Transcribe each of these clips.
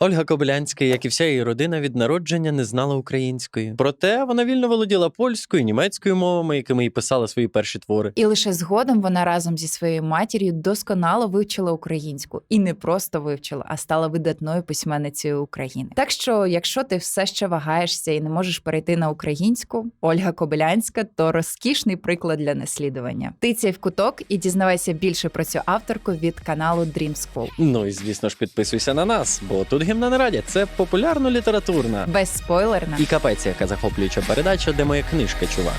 Ольга Кобилянська, як і вся її родина, від народження не знала української. Проте вона вільно володіла польською, німецькою мовами, якими й писала свої перші твори. І лише згодом вона разом зі своєю матір'ю досконало вивчила українську і не просто вивчила, а стала видатною письменницею України. Так що, якщо ти все ще вагаєшся і не можеш перейти на українську, Ольга Кобилянська то розкішний приклад для наслідування. Тицяй в куток і дізнавайся більше про цю авторку від каналу Dream School. Ну і звісно ж, підписуйся на нас, бо тут гімна не радять. Це популярно літературна. Безспойлерна. І капець, яка захоплююча передача, де моя книжка, чувак.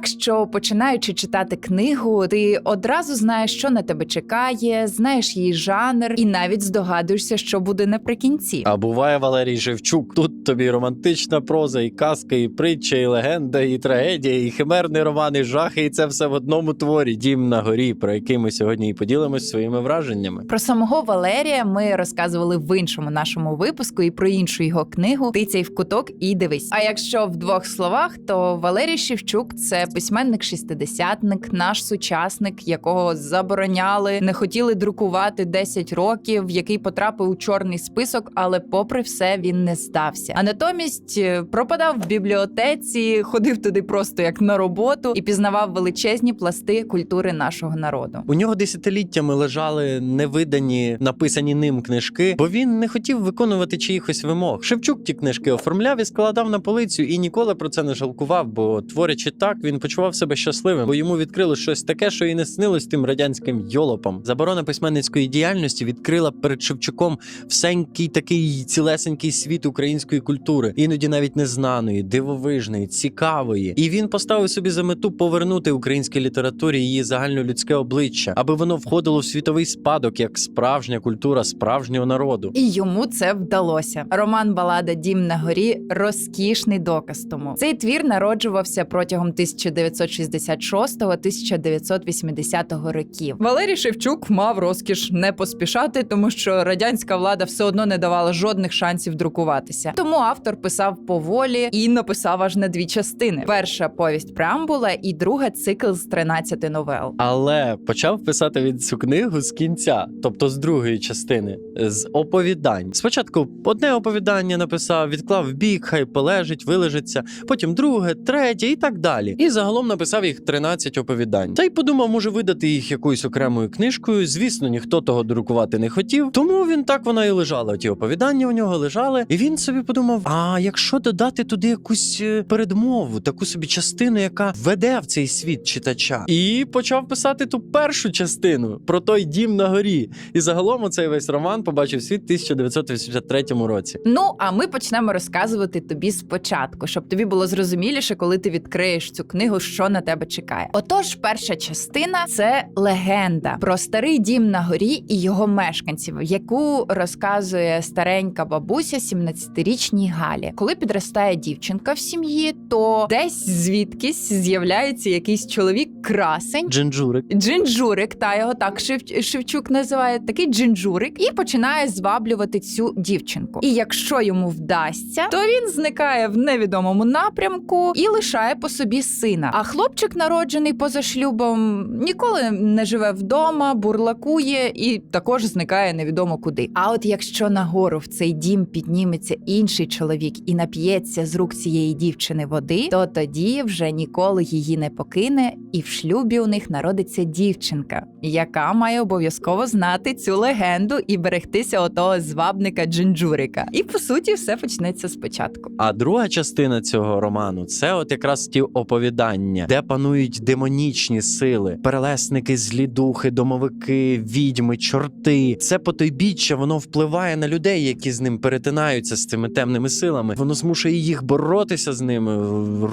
Так, що починаючи читати книгу, ти одразу знаєш, що на тебе чекає, знаєш її жанр, і навіть здогадуєшся, що буде наприкінці. А буває Валерій Шевчук. Тут тобі романтична проза, і казка, і притча, і легенда, і трагедія, і химерний роман, і жахи, і це все в одному творі. Дім на горі, про який ми сьогодні і поділимось своїми враженнями. Про самого Валерія ми розказували в іншому нашому випуску і про іншу його книгу Тицяй в куток і дивись. А якщо в двох словах, то Валерій Шевчук це письменник шістидесятник, наш сучасник, якого забороняли, не хотіли друкувати 10 років, який потрапив у чорний список, але попри все він не здався. А натомість е, пропадав в бібліотеці, ходив туди просто як на роботу і пізнавав величезні пласти культури нашого народу. У нього десятиліттями лежали невидані, написані ним книжки, бо він не хотів виконувати чиїхось вимог. Шевчук ті книжки оформляв і складав на полицю, і ніколи про це не жалкував, бо творячи так, він почував себе щасливим, бо йому відкрило щось таке, що і не снилось тим радянським йолопам. Заборона письменницької діяльності відкрила перед Шевчуком всенький такий цілесенький світ української культури, іноді навіть незнаної, дивовижної, цікавої. І він поставив собі за мету повернути українській літературі її загальнолюдське обличчя, аби воно входило в світовий спадок як справжня культура справжнього народу. І йому це вдалося. Роман Балада Дім на горі розкішний доказ тому. Цей твір народжувався протягом 1966-1980 років. Валерій Шевчук мав розкіш не поспішати, тому що радянська влада все одно не давала жодних шансів друкуватися. Тому автор писав поволі і написав аж на дві частини: перша повість преамбула і друга цикл з 13 новел. Але почав писати він цю книгу з кінця, тобто з другої частини, з оповідань. Спочатку одне оповідання написав, відклав в бік, хай полежить, вилежиться, потім друге, третє і так далі. І загалом написав їх 13 оповідань. Та й подумав, може видати їх якоюсь окремою книжкою. Звісно, ніхто того друкувати не хотів. Тому він так вона і лежала. Ті оповідання у нього лежали, і він собі подумав: а якщо додати туди якусь е, передмову, таку собі частину, яка веде в цей світ читача, і почав писати ту першу частину про той дім на горі. І загалом оцей весь роман побачив світ в 1983 році. Ну а ми почнемо розказувати тобі спочатку, щоб тобі було зрозуміліше, коли ти відкриєш цю книгу, що на тебе чекає. Отож, перша частина це легенда про старий дім на горі і його мешканців, яку розказує старенька бабуся 17-річній Галі. Коли підростає дівчинка в сім'ї, то десь звідкись з'являється якийсь чоловік красень. Джинджурик. Джинджурик, та його так Шев- Шевчук називає такий джинджурик, і починає зваблювати цю дівчинку. І якщо йому вдасться, то він зникає в невідомому напрямку і лишає по собі сина. А хлопчик, народжений поза шлюбом, ніколи не живе вдома, бурлакує і також зникає невідомо куди. А от якщо нагору в цей дім підніметься інший чоловік і нап'ється з рук цієї дівчини води, то тоді вже ніколи її не покине, і в шлюбі у них народиться дівчинка, яка має обов'язково знати цю легенду і берегтися отого звабника Джинджурика. І по суті, все почнеться спочатку. А друга частина цього роману це от якраз ті оповідання, де панують демонічні сили, перелесники, злі духи, домовики, відьми, чорти. Це потойбіччя, воно впливає на людей, які з ним перетинаються з цими темними силами. Воно змушує їх боротися з ними,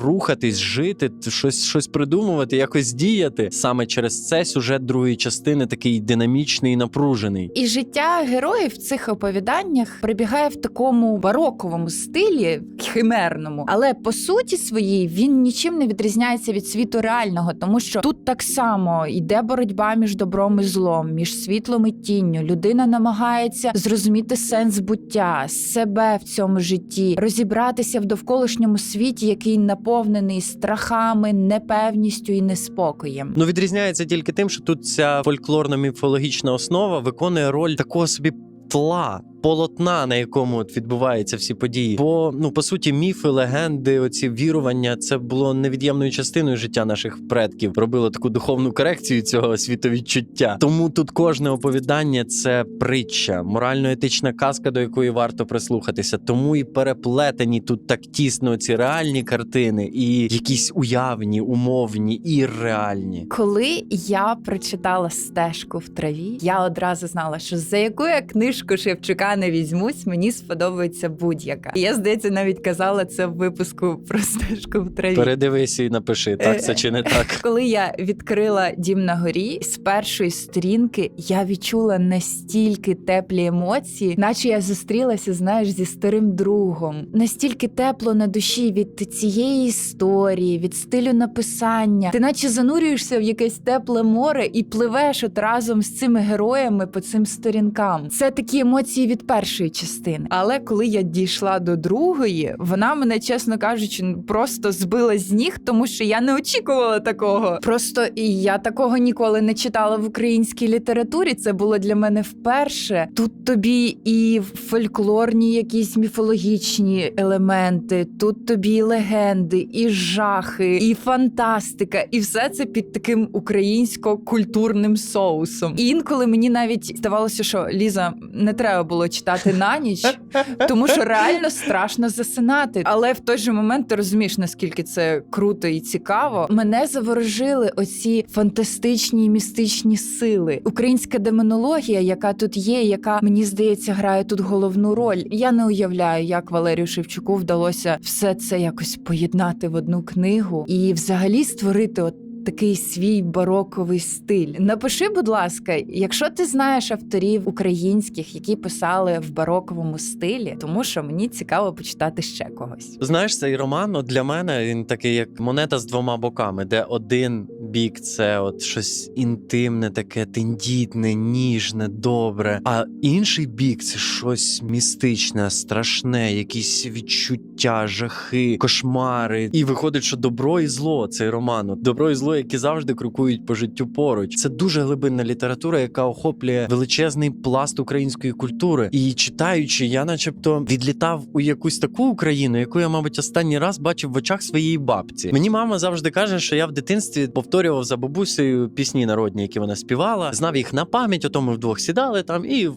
рухатись, жити, щось, щось придумувати, якось діяти. Саме через це сюжет другої частини такий динамічний і напружений. І життя героїв в цих оповіданнях прибігає в такому бароковому стилі, химерному, але по суті своїй він нічим не відрізняється відрізняється від світу реального, тому що тут так само йде боротьба між добром і злом, між світлом і тінню. Людина намагається зрозуміти сенс буття, себе в цьому житті, розібратися в довколишньому світі, який наповнений страхами, непевністю і неспокоєм. Ну відрізняється тільки тим, що тут ця фольклорна міфологічна основа виконує роль такого собі тла. Полотна, на якому от відбуваються всі події, бо ну по суті, міфи, легенди, оці вірування, це було невід'ємною частиною життя наших предків. Робило таку духовну корекцію цього світовідчуття. Тому тут кожне оповідання це притча, морально-етична казка, до якої варто прислухатися. Тому і переплетені тут так тісно ці реальні картини, і якісь уявні, умовні і реальні. Коли я прочитала стежку в траві, я одразу знала, що за яку я Шевчука не візьмусь, мені сподобається будь-яка. Я здається, навіть казала це в випуску про стежку в траві. Передивись і напиши, так це чи не так. Коли я відкрила дім на горі, з першої сторінки я відчула настільки теплі емоції, наче я зустрілася, знаєш, зі старим другом. Настільки тепло на душі від цієї історії, від стилю написання. Ти наче занурюєшся в якесь тепле море і пливеш от разом з цими героями по цим сторінкам. Це такі емоції від першої частини. Але коли я дійшла до другої, вона мене, чесно кажучи, просто збила з ніг, тому що я не очікувала такого. Просто і я такого ніколи не читала в українській літературі. Це було для мене вперше. Тут тобі і фольклорні, якісь міфологічні елементи, тут тобі і легенди, і жахи, і фантастика, і все це під таким українсько-культурним соусом. І інколи мені навіть здавалося, що Ліза не треба було читати на ніч, тому що реально страшно засинати. Але в той же момент ти розумієш, наскільки це круто і цікаво. Мене заворожили оці фантастичні і містичні сили. Українська демонологія, яка тут є, яка мені здається грає тут головну роль. Я не уявляю, як Валерію Шевчуку вдалося все це якось поєднати в одну книгу і взагалі створити от. Такий свій бароковий стиль. Напиши, будь ласка, якщо ти знаєш авторів українських, які писали в бароковому стилі, тому що мені цікаво почитати ще когось. Знаєш, цей роман от для мене він такий, як монета з двома боками, де один бік це от щось інтимне, таке тендітне, ніжне, добре. А інший бік це щось містичне, страшне, якісь відчуття, жахи, кошмари. І виходить, що добро і зло цей роман. Добро і зло, які завжди крокують по життю поруч. Це дуже глибинна література, яка охоплює величезний пласт української культури. І читаючи, я, начебто, відлітав у якусь таку Україну, яку я, мабуть, останній раз бачив в очах своєї бабці. Мені мама завжди каже, що я в дитинстві повторював за бабусею пісні народні, які вона співала, знав їх на пам'ять. Ото ми вдвох сідали там, і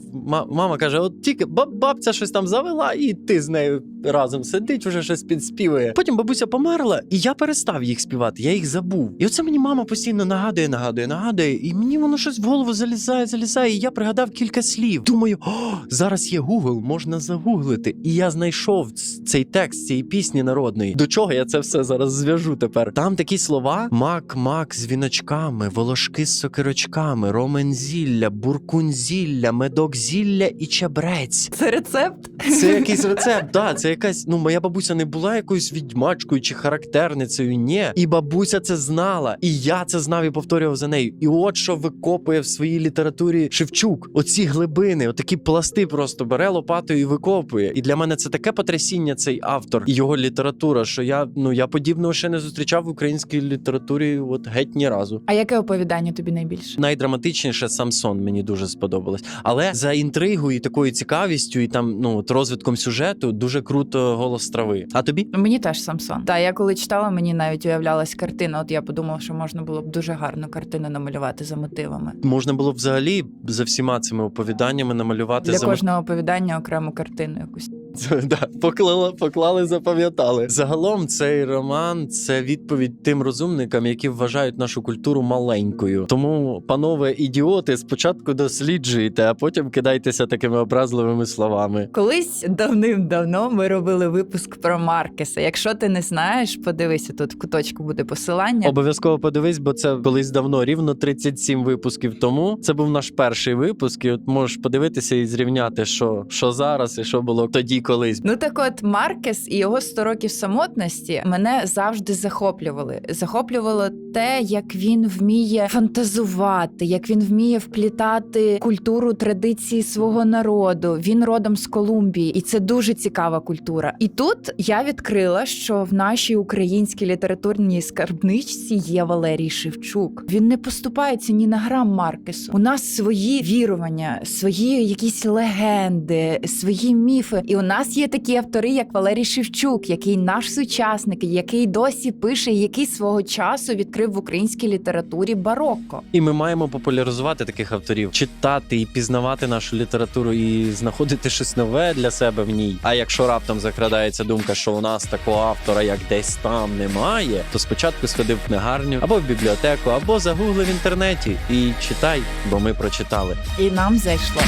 мама каже: От тільки баб- бабця щось там завела, і ти з нею разом сидить, вже щось підспівує. Потім бабуся померла, і я перестав їх співати. Я їх забув. І оце мені мама постійно нагадує, нагадує, нагадує, і мені воно щось в голову залізає, залізає. І я пригадав кілька слів. Думаю, о, зараз є Google, можна загуглити. І я знайшов цей текст цієї пісні народної. До чого я це все зараз зв'яжу тепер? Там такі слова: мак, мак з віночками, волошки з сокирочками, ромен зілля, буркунь зілля, медок зілля і чебрець. Це рецепт. Це якийсь рецепт, да, це якась. Ну, моя бабуся не була якоюсь відьмачкою чи характерницею. Ні. І бабуся це знала. І я це знав і повторював за нею. І от що викопує в своїй літературі Шевчук. Оці глибини, отакі пласти просто бере лопатою і викопує. І для мене це таке потрясіння, цей автор і його література, що я ну я подібного ще не зустрічав в українській літературі. От геть ні разу. А яке оповідання тобі найбільше? Найдраматичніше Самсон мені дуже сподобалось. Але за інтригою і такою цікавістю, і там ну от розвитком сюжету дуже круто голос трави. А тобі? Мені теж Самсон. Та я коли читала, мені навіть уявлялась картина. От я що можна було б дуже гарну картину намалювати за мотивами. Можна було б взагалі за всіма цими оповіданнями намалювати Для за кожного оповідання окрему картину якусь. да, поклали, поклали, запам'ятали. Загалом цей роман це відповідь тим розумникам, які вважають нашу культуру маленькою. Тому, панове ідіоти, спочатку досліджуйте, а потім кидайтеся такими образливими словами. Колись давним-давно ми робили випуск про Маркеса. Якщо ти не знаєш, подивися тут в куточку буде посилання. Обов'язково подивись, бо це колись давно, рівно 37 випусків тому. Це був наш перший випуск. І от можеш подивитися і зрівняти, що, що зараз і що було тоді, колись. Ну так от Маркес і його 100 років самотності мене завжди захоплювали. Захоплювало те, як він вміє фантазувати, як він вміє вплітати культуру традиції свого народу. Він родом з Колумбії, і це дуже цікава культура. І тут я відкрила, що в нашій українській літературній скарбничці є Валерій Шевчук. Він не поступається ні на грам Маркесу. У нас свої вірування, свої якісь легенди, свої міфи. І у нас є такі автори, як Валерій Шевчук, який наш сучасник, який досі пише, який свого часу відкрив в українській літературі барокко. І ми маємо популяризувати таких авторів, читати і пізнавати нашу літературу і знаходити щось нове для себе в ній. А якщо раптом закрадається думка, що у нас такого автора, як десь там немає, то спочатку сходи в книгарню або в бібліотеку, або загугли в інтернеті і читай, бо ми прочитали. І нам зайшло.